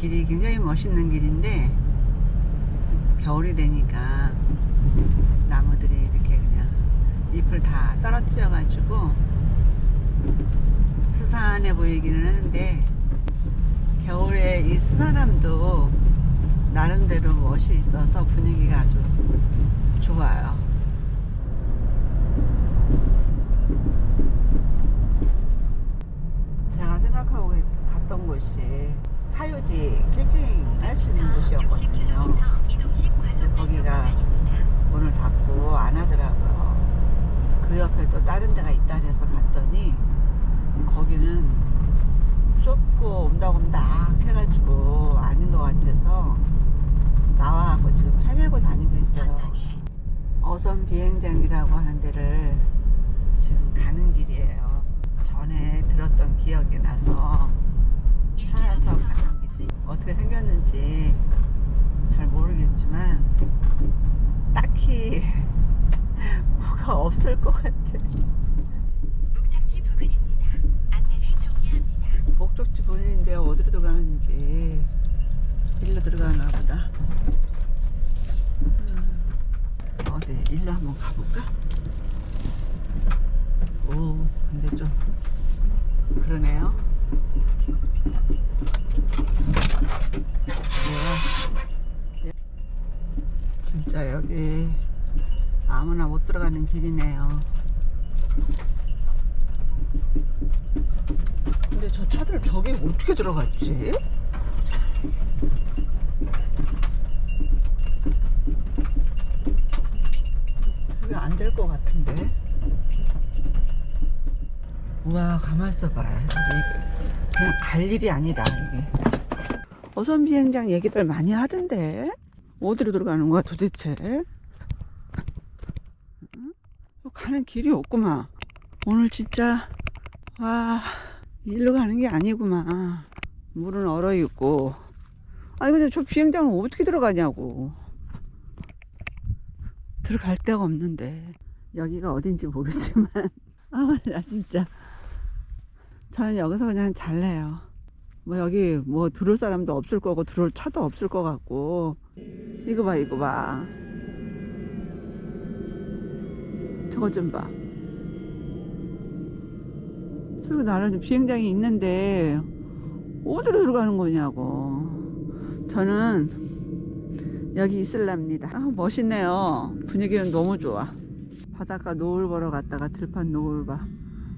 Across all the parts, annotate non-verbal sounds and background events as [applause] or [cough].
길이 굉장히 멋있는 길인데 겨울이 되니까 나무들이 이렇게 그냥 잎을 다 떨어뜨려 가지고 스산해 보이기는 하는데 겨울에 이 스산함도 나름대로 멋이 있어서 분위기가 아주 좋아요. 제가 생각하고 갔던 곳이 사유지 캠핑 할 수 있는 곳이었거든요. 근데 거기가 문을 닫고 안 하더라고요. 그 옆에 또 다른 데가 있다 그래서 갔더니 거기는 좁고 옴닥옴닥 해가지고 아닌 것 같아서 나와갖고 지금 헤매고 다니고 있어요. 어선 비행장이라고 하는 데를 지금 가는 길이에요. 전에 들었던 기억이 나서 생겼는지 잘 모르겠지만 딱히 [laughs] 뭐가 없을 것 같아. 목적지 부근입니다. 안내를 종료합니다. 목적지 본인인데 어디로 들어가는지 일로 들어가나 보다. 음, 어디 일로 한번 가볼까? 오, 근데 좀 그러네요. 예. 진짜 여기 아무나 못 들어가는 길이네요. 근데 저 차들 저기 어떻게 들어갔지? 그게 안 될 것 같은데. 우와, 가만 있어봐. 이게 그냥 갈 일이 아니다, 이게. 어선 비행장 얘기들 많이 하던데. 어디로 들어가는 거야, 도대체? 응? 가는 길이 없구만. 오늘 진짜, 와, 일로 가는 게 아니구만. 물은 얼어 있고. 아니, 근데 저 비행장은 어떻게 들어가냐고. 들어갈 데가 없는데. 여기가 어딘지 모르지만. [laughs] 아, 나 진짜. 저는 여기서 그냥 잘래요. 뭐 여기 뭐 들어올 사람도 없을 거고 들어올 차도 없을 것 같고. 이거 봐, 이거 봐. 저거 좀 봐. 저기 나름 비행장이 있는데 어디로 들어가는 거냐고. 저는 여기 있을랍니다. 아, 멋있네요. 분위기는 너무 좋아. 바닷가 노을 보러 갔다가 들판 노을 봐.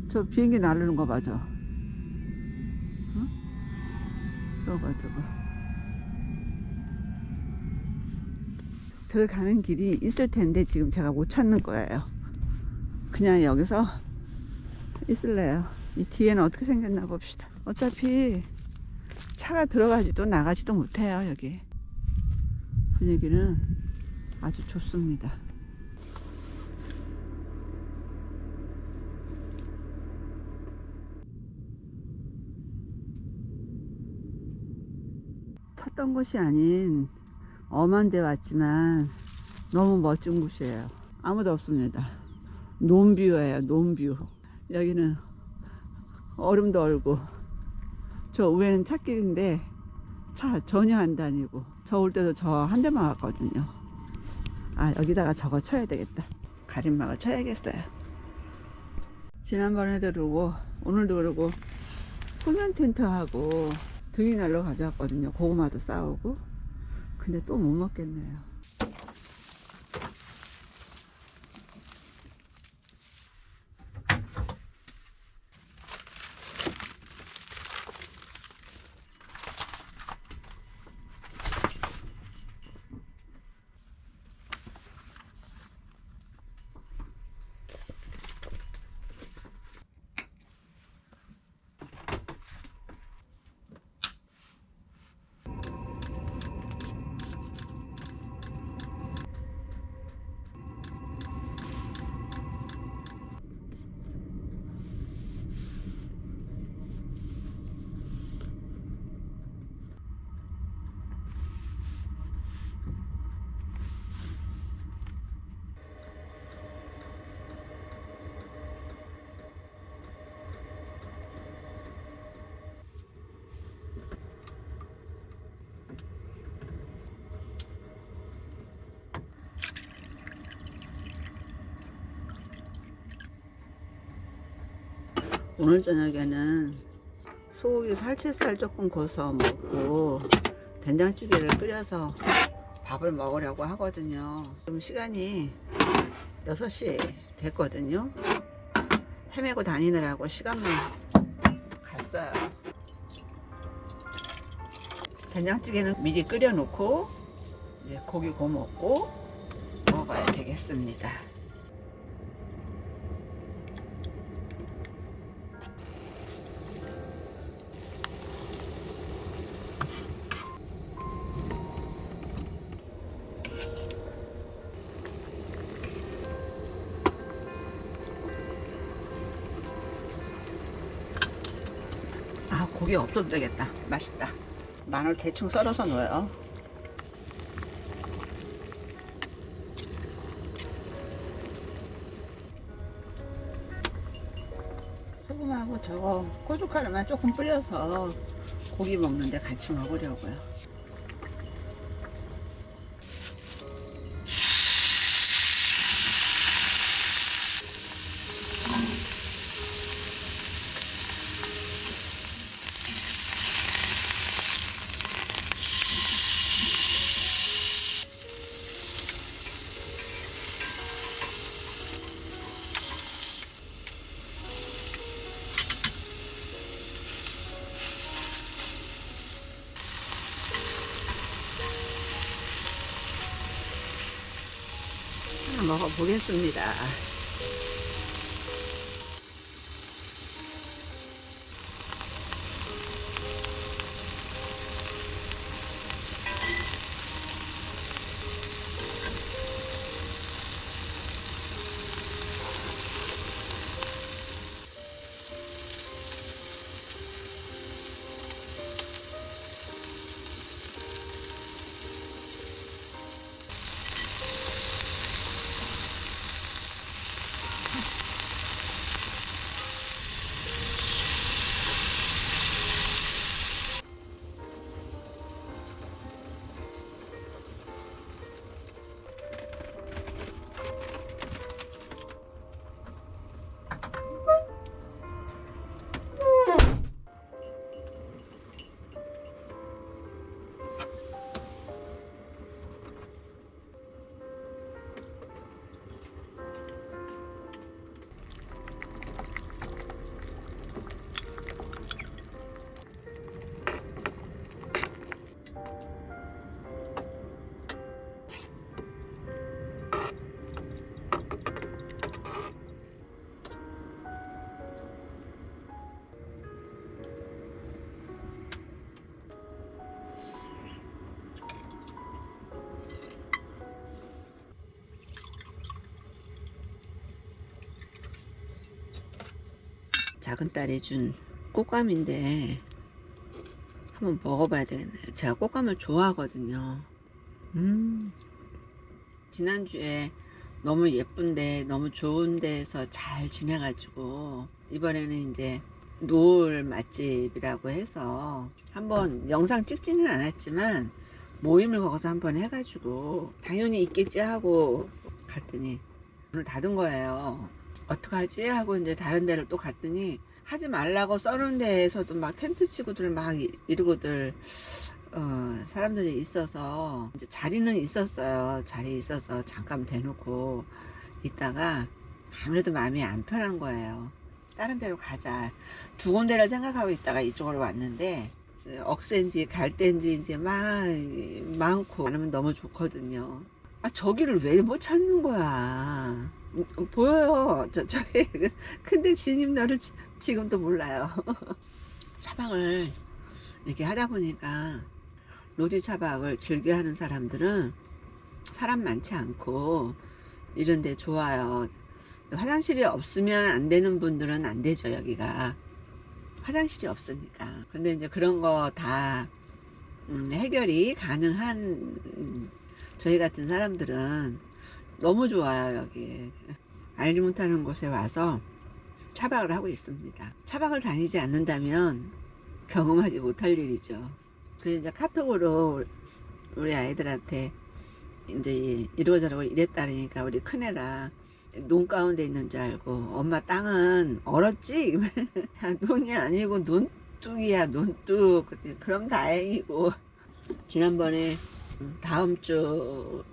저 비행기 날르는 거 봐, 저. 응? 저거 봐, 저거. 들어가는 길이 있을 텐데 지금 제가 못 찾는 거예요. 그냥 여기서 있을래요. 이 뒤에는 어떻게 생겼나 봅시다. 어차피 차가 들어가지도 나가지도 못해요, 여기. 분위기는 아주 좋습니다. 찾던 곳이 아닌 엄한 데 왔지만 너무 멋진 곳이에요. 아무도 없습니다. 논뷰예요, 논뷰. 여기는 얼음도 얼고 저 위에는 찻길인데 차 전혀 안 다니고 저 올 때도 저 한 대만 왔거든요. 아 여기다가 저거 쳐야 되겠다. 가림막을 쳐야겠어요. 지난번에도 그러고 오늘도 그러고 후면 텐트하고 등이 날로 가져왔거든요. 고구마도 싸우고. 근데 또 못 먹겠네요 오늘 저녁에는 소고기 살치살 조금 구워서 먹고 된장찌개를 끓여서 밥을 먹으려고 하거든요. 좀 시간이 6시 됐거든요. 헤매고 다니느라고 시간만 갔어요. 된장찌개는 미리 끓여 놓고 이제 고기 구워 먹고 먹어야 되겠습니다. 고기 없어도 되겠다. 맛있다. 마늘 대충 썰어서 넣어요. 소금하고 저거 고춧가루만 조금 뿌려서 고기 먹는데 같이 먹으려고요. 먹어보겠습니다. 작은 딸이 준 꽃감인데 한번 먹어봐야 되겠네요. 제가 꽃감을 좋아하거든요. 음. 지난주에 너무 예쁜데 너무 좋은 데서 잘 지내가지고 이번에는 이제 노을 맛집이라고 해서 한번 영상 찍지는 않았지만 모임을 거기서 한번 해가지고 당연히 있겠지 하고 갔더니 오늘 닫은 거예요. 어떡하지 하고 이제 다른 데를 또 갔더니 하지 말라고 써놓은 데에서도 막 텐트 치고들 막 이- 이러고들 어, 사람들이 있어서 이제 자리는 있었어요. 자리 있어서 잠깐 대놓고 있다가 아무래도 마음이 안 편한 거예요. 다른 데로 가자. 두 군데를 생각하고 있다가 이쪽으로 왔는데 억센지 갈땐지 이제 막 많고 많으면 너무 좋거든요. 아 저기를 왜 못 찾는 거야? 음, 보여요. 저 저기 [laughs] 근데 지님 너를 지- 지금도 몰라요. [laughs] 차박을 이렇게 하다 보니까 노지 차박을 즐겨 하는 사람들은 사람 많지 않고 이런데 좋아요. 화장실이 없으면 안 되는 분들은 안 되죠 여기가 화장실이 없으니까. 근데 이제 그런 거다 음, 해결이 가능한 음, 저희 같은 사람들은 너무 좋아요 여기. 알지 못하는 곳에 와서 차박을 하고 있습니다. 차박을 다니지 않는다면 경험하지 못할 일이죠. 그 이제 카톡으로 우리 아이들한테 이제 이러저러고 이랬다니까 우리 큰애가 논 가운데 있는 줄 알고 엄마 땅은 얼었지? [laughs] 야, 논이 아니고 논뚝이야 논뚝 그럼 다행이고 지난번에 다음 주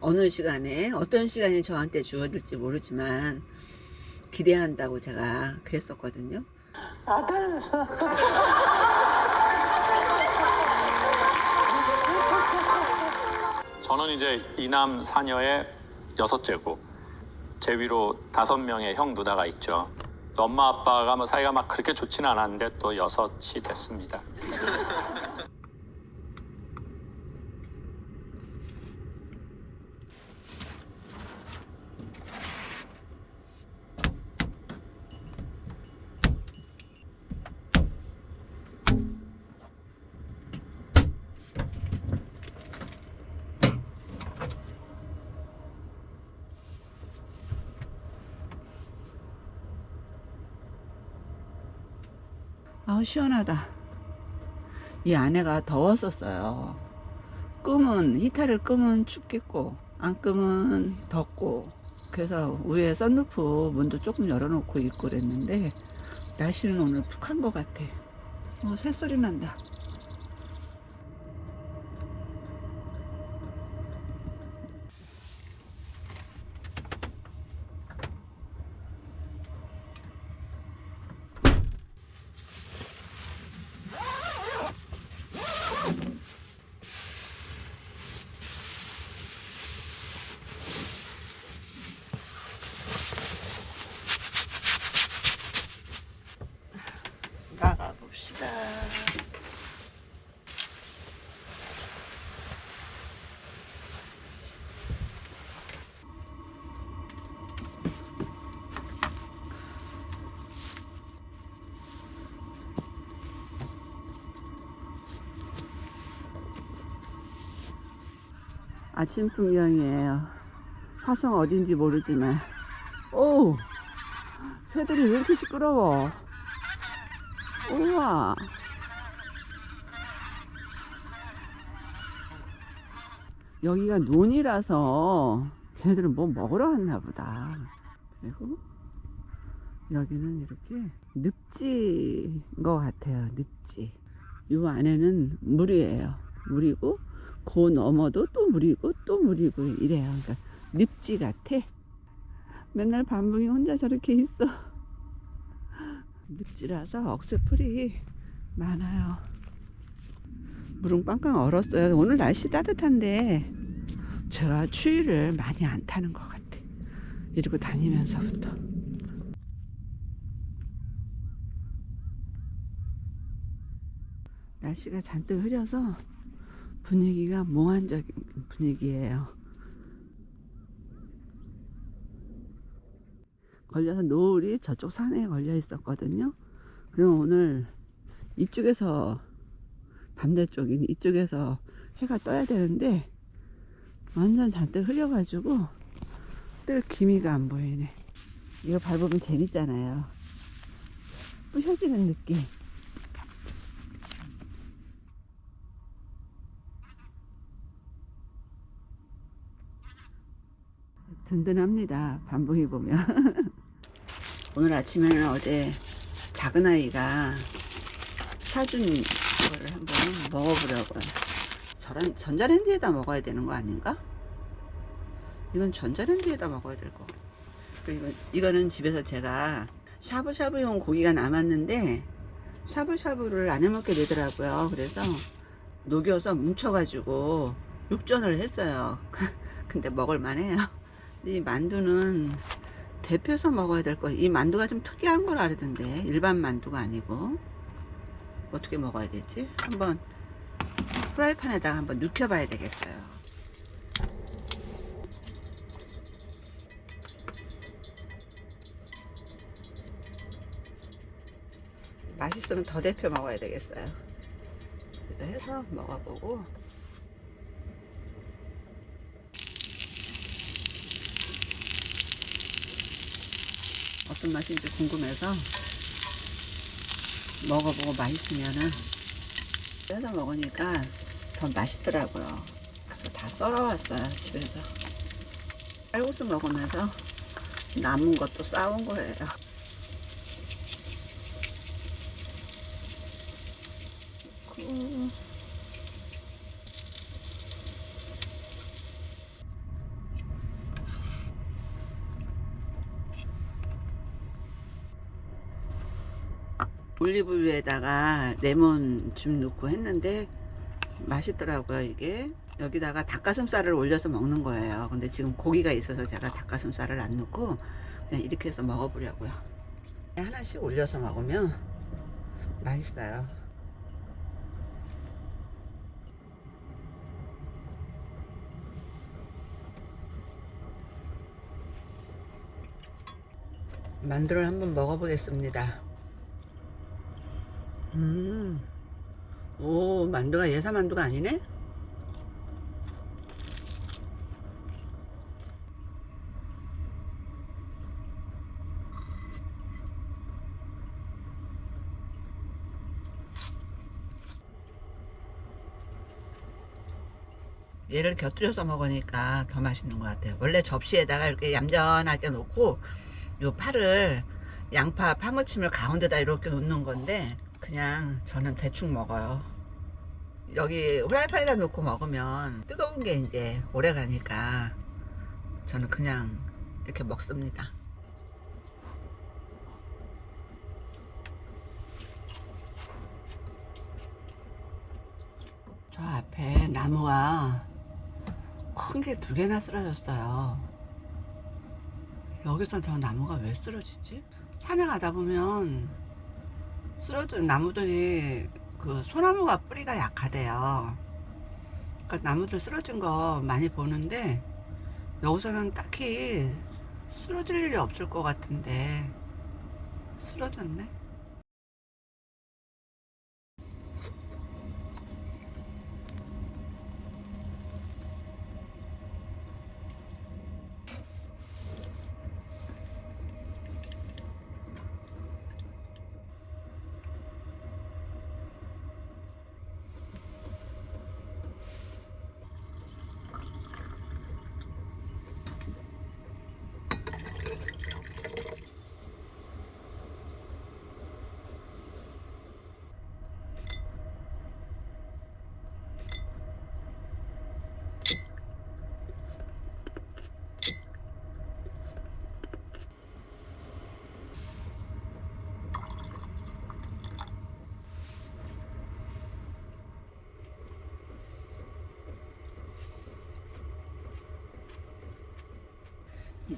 어느 시간에 어떤 시간이 저한테 주어질지 모르지만 기대한다고 제가 그랬었거든요. 저는 이제 이남 사녀의 여섯째고 제 위로 다섯 명의 형 누나가 있죠. 또 엄마 아빠가 뭐 사이가 막 그렇게 좋지는 않았는데 또 여섯이 됐습니다. 아우 시원하다. 이 안에가 더웠었어요. 끄면 히터를 끄면 춥겠고 안 끄면 덥고 그래서 위에 썬루프 문도 조금 열어놓고 있고 그랬는데 날씨는 오늘 푹한 것 같아. 어, 새소리 난다. 나가 봅시다. 아침 풍경이에요. 화성 어딘지 모르지만, 오! 새들이 왜 이렇게 시끄러워? 우와. 여기가 논이라서 쟤들은 뭐 먹으러 왔나 보다. 그리고 여기는 이렇게 늪지인 것 같아요. 늪지. 요 안에는 물이에요. 물이고 그 너머도 또 물이고 또 물이고 이래요. 그러니까 늪지 같아. 맨날 반붕이 혼자 저렇게 있어. 늪지라서 억새풀이 많아요. 물은 꽝꽝 얼었어요. 오늘 날씨 따뜻한데 제가 추위를 많이 안 타는 것 같아. 이러고 다니면서부터. 날씨가 잔뜩 흐려서 분위기가 몽환적인 분위기예요. 걸려서 노을이 저쪽 산에 걸려 있었거든요. 그럼 오늘 이쪽에서 반대쪽인 이쪽에서 해가 떠야 되는데 완전 잔뜩 흐려가지고 뜰 기미가 안 보이네. 이거 밟으면 재밌잖아요. 부셔지는 느낌. 든든합니다. 반봉이 보면. [laughs] 오늘 아침에는 어제 작은 아이가 사준 거를 한번 먹어보려고요. 저런 전자레인지에다 먹어야 되는 거 아닌가? 이건 전자레인지에다 먹어야 될 것 같아. 그리고 이거는 집에서 제가 샤브샤브용 고기가 남았는데 샤브샤브를 안 해먹게 되더라고요. 그래서 녹여서 뭉쳐가지고 육전을 했어요. [laughs] 근데 먹을만해요. 이 만두는 데펴서 먹어야 될 거. 이 만두가 좀 특이한 걸 알던데 일반 만두가 아니고 어떻게 먹어야 되지? 한번 프라이팬에다가 한번 눕혀봐야 되겠어요. 맛있으면 더 데펴 먹어야 되겠어요. 해서 먹어보고 어떤 맛인지 궁금해서 먹어보고 맛있으면은 쪄서 먹으니까 더 맛있더라고요. 그래서 다 썰어왔어요 집에서. 쌀국수 먹으면서 남은 것도 싸온 거예요. 올리브유에다가 레몬 즙 넣고 했는데 맛있더라고요 이게. 여기다가 닭가슴살을 올려서 먹는 거예요. 근데 지금 고기가 있어서 제가 닭가슴살을 안 넣고 그냥 이렇게 해서 먹어보려고요. 하나씩 올려서 먹으면 맛있어요. 만두를 한번 먹어보겠습니다 음. 오, 만두가 예사 만두가 아니네? 얘를 곁들여서 먹으니까 더 맛있는 것 같아요. 원래 접시에다가 이렇게 얌전하게 놓고 요 파를 양파 파무침을 가운데다 이렇게 놓는 건데 그냥 저는 대충 먹어요. 여기 후라이팬에다 놓고 먹으면 뜨거운 게 이제 오래 가니까 저는 그냥 이렇게 먹습니다. 저 앞에 나무가 큰 게 두 개나 쓰러졌어요. 여기서 저 나무가 왜 쓰러지지? 산에 가다 보면 쓰러진 나무들이 그 소나무가 뿌리가 약하대요. 그러니까 나무들 쓰러진 거 많이 보는데 여기서는 딱히 쓰러질 일이 없을 것 같은데 쓰러졌네.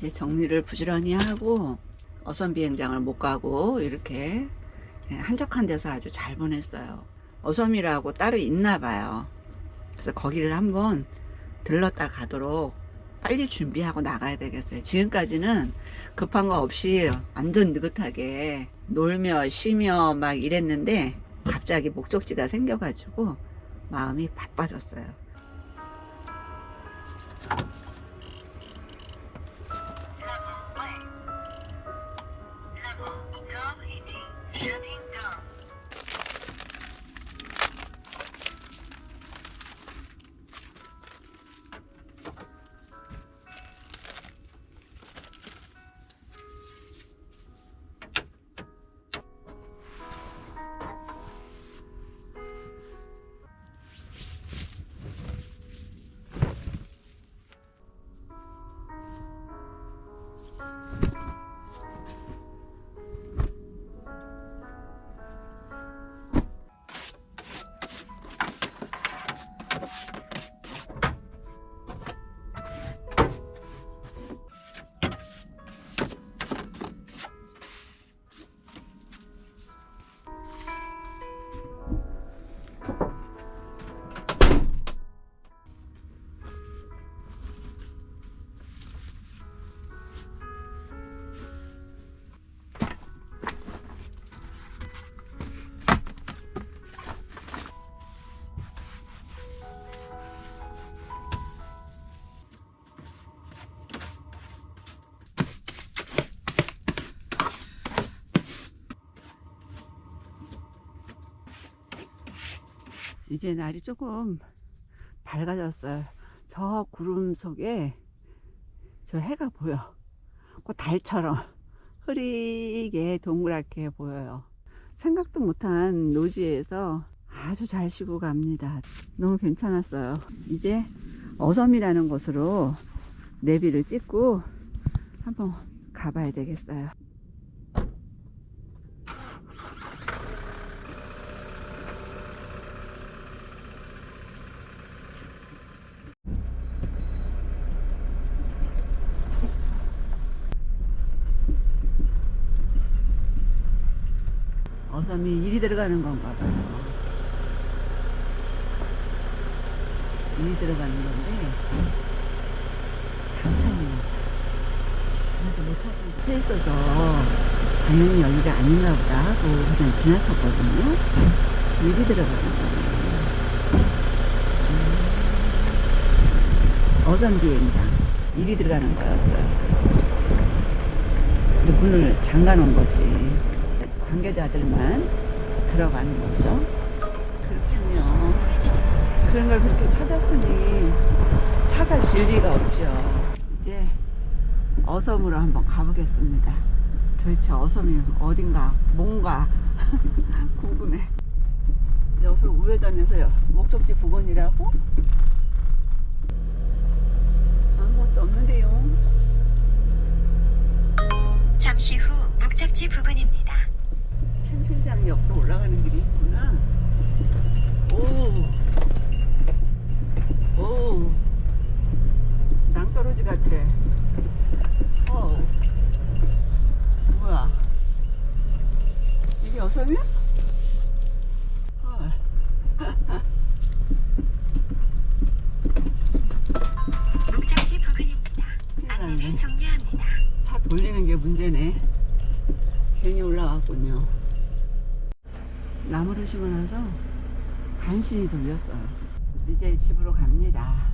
이제 정리를 부지런히 하고 어선 비행장을 못 가고 이렇게 한적한 데서 아주 잘 보냈어요. 어섬이라고 따로 있나 봐요. 그래서 거기를 한번 들렀다 가도록 빨리 준비하고 나가야 되겠어요. 지금까지는 급한 거 없이 완전 느긋하게 놀며 쉬며 막 이랬는데 갑자기 목적지가 생겨가지고 마음이 바빠졌어요. 이제 날이 조금 밝아졌어요. 저 구름 속에 저 해가 보여. 그 달처럼 흐리게 동그랗게 보여요. 생각도 못한 노지에서 아주 잘 쉬고 갑니다. 너무 괜찮았어요. 이제 어섬이라는 곳으로 내비를 찍고 한번 가봐야 되겠어요. 어섬이 일이 들어가는 건가 봐요. 일이 들어가는 건데 봐요. 그래서 못 찾은 쳐 있어서 당연히 여기가 아닌가 보다 하고 그냥 지나쳤거든요. 일이 들어가는 거예요. 음. 어선 비행장 일이 들어가는 거였어요. 근데 문을 잠가 놓은 거지. 관계자들만 들어가는 거죠. 그렇군요. 그런 걸 그렇게 찾았으니 찾아질 리가 없죠. 이제 어섬으로 한번 가보겠습니다. 도대체 어섬이 어딘가 뭔가 [laughs] 궁금해. 여기서 우회전해서요. 목적지 부근이라고? 아무것도 없는데요. 잠시 후 목적지 부근입니다. 캠핑장 옆으로 올라가는 길이 있구나. 오. 오. 낭떠러지 같아. 어. 뭐야. 이게 어섬이야? 헐. [laughs] 목적지 부근입니다. 안내를 났네. 종료합니다. 차 돌리는 게 문제네. 괜히 올라갔군요. 나무를 심어놔서 간신히 돌렸어요. 이제 집으로 갑니다.